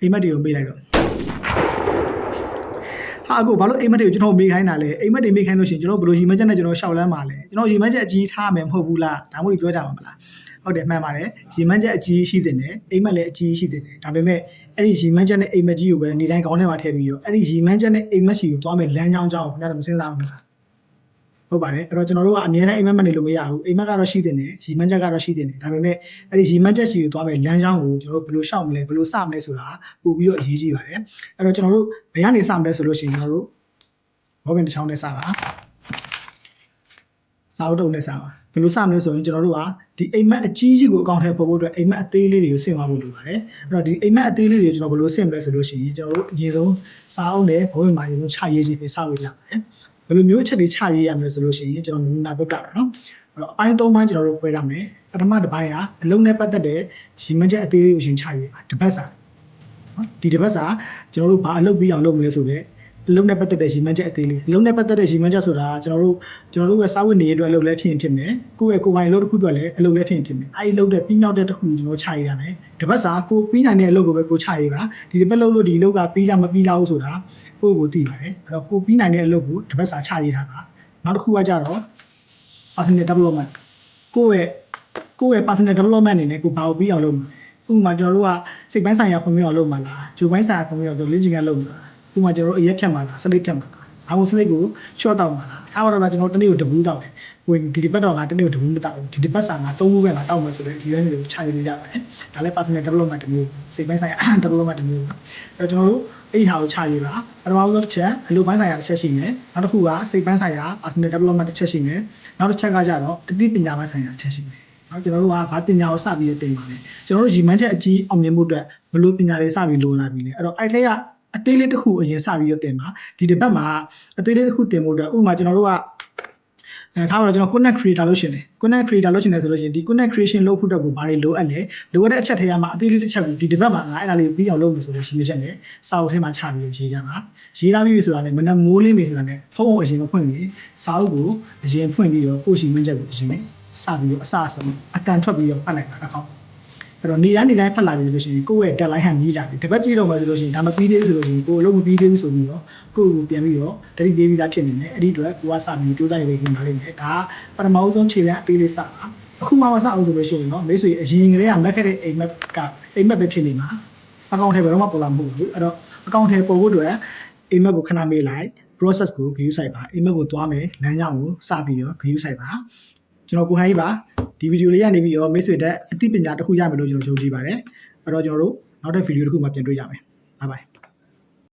အိမ်မက်တွေကိုမေးလိုက်တော့ဟာအခုဘာလို့အိမ်မက်တွေကိုကျွန်တော်မေးခိုင်းတာလဲအိမ်မက်တွေမေးခိုင်းလို့ရှိရင်ကျွန်တော်ဘယ်လိုရီမက်ချက်နဲ့ကျွန်တော်ရှောက်လန်းပါလဲကျွန်တော်ရီမက်ချက်အကြီးထားမယ်မဟုတ်ဘူးလားဒါမှမဟုတ်ပြောကြမှာမလားဟုတ်တယ်မှန်ပါတယ်ရီမက်ချက်အကြီးရှိတဲ့နဲ့အိမ်မက်လည်းအကြီးရှိတဲ့နဲ့ဒါပေမဲ့အဲ့ဒီရီမက်ချက်နဲ့အိမ်မက်ကြီးကိုပဲနေတိုင်းကောင်းထဲမှာထည့်ပြီးတော့အဲ့ဒီရီမက်ချက်နဲ့အိမ်မက်စီကိုသွားမယ်လမ်းကြောင်းကြောင်းကိုခင်ဗျားတို့မစဉ်းစားဘူးလား ဟုတ်ပါတယ်အဲ့တော့ကျွန်တော်တို့ကအမြဲတမ်းအိမ်မက်မနေလို့မရဘူးအိမ်မက်ကတော့ရှိတင်တယ်ရီမန်းချက်ကတော့ရှိတင်တယ်ဒါပေမဲ့အဲ့ဒီရီမန်းချက်စီကိုသွားမယ်လမ်းကြောင်းကိုကျွန်တော်တို့ဘယ်လိုရှောက်မလဲဘယ်လိုစမလဲဆိုတာပို့ပြီးတော့အရေးကြီးပါတယ်အဲ့တော့ကျွန်တော်တို့ဘယ်ကနေစမလဲဆိုလို့ရှိရင်ကျွန်တော်တို့ဘောပင်တစ်ချောင်းနဲ့စပါစာအုပ်တုံးနဲ့စပါဘယ်လိုစမလဲဆိုရင်ကျွန်တော်တို့ကဒီအိမ်မက်အကြီးကြီးကိုအကောင့်ထဲပို့ဖို့အတွက်အိမ်မက်အသေးလေးတွေကိုဆင့်သွားဖို့လိုပါတယ်အဲ့တော့ဒီအိမ်မက်အသေးလေးတွေကိုကျွန်တော်ဘယ်လိုဆင့်မလဲဆိုလို့ရှိရင်ကျွန်တော်တို့အရင်ဆုံးစာအုပ်နဲ့ဘောပင်မှာအရင်ဆုံးချရေးခြင်းပြီးစဝေးရပါတယ် ဘယ်လိုမျိုးအချက်တွေချရေးရမလဲဆိုလို့ရှိရင်ကျွန်တော်နမူနာပြပြတာနော်အဲ့တော့အပိုင်း၃ပိုင်းကျွန်တော်တို့ဖွဲ့ရမယ်ပထမတစ်ပိုင်းကအလုံးနဲ့ပတ်သက်တဲ့ရီမန်းချက်အသေးလေးကိုရှင်ချရေးပါတစ်ပတ်စာနော်ဒီတစ်ပတ်စာကျွန်တော်တို့ဘာအလုပ်ပြီးအောင်လုပ်မလဲဆိုတော့အ လုံးနဲ့ပတ်သက်တဲ့ရီမန်းချက်အသေးလေးအလုံးနဲ့ပတ်သက်တဲ့ရီမန်းချက်ဆိုတာကျွန်တော်တို့ကျွန်တော်တို့ရဲ့စာဝတ်နေရေးအတွက်အလုပ်လည်းဖြစ်ရင်ဖြစ်မယ်ကိုယ့်ရဲ့ကိုယ်ပိုင်အလုပ်တစ်ခုအတွက်လည်းအလုပ်လည်းဖြစ်ရင်ဖြစ်မယ်အဲ့ဒီလုပ်တဲ့ပြီးနောက်တဲ့တစ်ခုကိုကျွန်တော်ချရေးရမယ်တစ်ပတ်စာကိုပြီးနိုင်တဲ့အလုပ်ကိုပဲကိုချရေးပါဒီတစ်ပတ်လုပ်လို့ဒီအလုပ်ကပြီးလားမပြီးလားဟုတ်ဆိုတာကိုယ့်ကိုသိပါတယ်အဲ့တော့ကိုပြီးနိုင်တဲ့အလုပ်ကိုတစ်ပတ်စာချရေးထားပါနောက်တစ်ခုကကြတော့ personal development ကိုယ့်ရဲ့ကိုယ့်ရဲ့ personal development အနေနဲ့ကိုဘာကိုပြီးအောင်လုပ်မလဲဥပမာကျွန်တော်တို့ကစိတ်ပိုင်းဆိုင်ရာဖွံ့ဖြိုးအောင်လုပ်မှာလားဂျိုပိုင်းဆိုင်ရာဖွံ့ဖြိုးအောင်လုပ်လေ့ကျင့်ခန်းလုပ်မှာလား ဥပမာကျွန်တော်တို့အရက်ဖြတ်မှာလားစလိတ်ဖြတ်မှာလားအာမစလိတ်ကို short တောက်မှာလားအားတော့ကျွန်တော်တနေ့ကိုတပူးတောက်တယ်ဝင်ဒီဒီဘက်တော့ငါတနေ့ကိုတပူးမတောက်ဘူးဒီဒီဘက်စာငါသုံးဘူးပဲငါတောက်မယ်ဆိုတော့ဒီလိုမျိုးခြာရည်ကြပါတယ်ဒါလည်း personal development တစ်မျိုးစိတ်ပိုင်းဆိုင်ရာ development တစ်မျိုးအဲ့တော့ကျွန်တော်တို့အဲ့ဒီဟာကိုခြာရည်ပါပထမဆုံးတစ်ချက်အလုပ်ပိုင်းဆိုင်ရာတစ်ချက်ရှိတယ်နောက်တစ်ခုကစိတ်ပိုင်းဆိုင်ရာ personal development တစ်ချက်ရှိတယ်နောက်တစ်ချက်ကကြတော့တတိပညာပိုင်းဆိုင်ရာတစ်ချက်ရှိတယ်နော်ကျွန်တော်တို့ကဘာပညာကိုစပြီးတင်ပါလဲကျွန်တော်တို့ရီမန်းချက်အကြီးအောင်မြင်မှုအတွက်ဘယ်လိုပညာတွေစပြီးလိုလာပြီလဲအဲ့တော့အဲ့ထက်က အသေးလေးတစ်ခုအရင်စပြီးတော့တင်ပါဒီတစ်ပတ်မှာအသေးလေးတစ်ခုတင်ဖို့အတွက်ဥပမာကျွန်တော်တို့ကအဲထားပါတော့ကျွန်တော် connect creator လုပ်ရှင်တယ် connect creator လုပ်ရှင်တယ်ဆိုလို့ရှိရင်ဒီ connect creation လုပ်ဖို့အတွက်ကိုဘာတွေလိုအပ်လဲလိုအပ်တဲ့အချက်ထဲမှာအသေးလေးတစ်ချက်ကိုဒီတစ်ပတ်မှာငါအဲ့ဒါလေးကိုပြီးအောင်လုပ်လို့ဆိုလို့ရှိရချက်နဲ့စာအုပ်ထဲမှာချပြီးရေးကြပါရေးလာပြီဆိုတာနဲ့မနက်မိုးလင်းပြီဆိုတာနဲ့ဖုန်းကိုအရင်မဖွင့်ပြီးစာအုပ်ကိုအရင်ဖွင့်ပြီးတော့ကိုရှိမင်းချက်ကိုအရင်စပြီးတော့အစအဆုံးအတန်ထွက်ပြီးတော့ဖတ်လိုက်တာတစ်ခေါက် အဲ့တော့နေတိုင်းနေတိုင်းဖတ်လာပြီဆိုလို့ရှိရင်ကိုယ့်ရဲ့ deadline ဟန်ကြီးကြပြီတပတ်ပြည့်တော့မှဆိုလို့ရှိရင်ဒါမပြီးသေးဘူးဆိုလို့ရှိရင်ကိုယ်အလုပ်မပြီးသေးဘူးဆိုပြီးတော့ကိုယ့်ကိုပြန်ပြီးတော့တတိပေးပြီးသားဖြစ်နေတယ်အဲ့ဒီအတွက်ကိုကစပြီးစူးစမ်းရပြီးနားလည်နေတယ်ဒါကပထမဆုံးခြေလှမ်းအသေးလေးစတာအခုမှမစအောင်ဆိုလို့ရှိရင်တော့မိတ်ဆွေအရင်ကလေးကမက်ခဲ့တဲ့အိမ်မက်ကအိမ်မက်ပဲဖြစ်နေမှာအကောင့်ထဲဘယ်တော့မှပေါ်လာမဟုတ်ဘူးအဲ့တော့အကောင့်ထဲပေါ်ဖို့အတွက်အိမ်မက်ကိုခဏမေးလိုက် process ကို view site ပါအိမ်မက်ကိုသွားမယ်လမ်းကြောင်းကိုစပြီးတော့ view site ပါ ကျွန်တော်ကိုဟိုင်းပါဒီဗီဒီယိုလေးကနေပြီးတော့မိတ်ဆွေတက်အသိပညာတစ်ခုရမယ်လို့ကျွန်တော်ယုံကြည်ပါတယ်အဲ့တော့ကျွန်တော်တို့နောက်တဲ့ဗီဒီယိုတစ်ခုမှာပြန်တွေ့ကြမယ် bye bye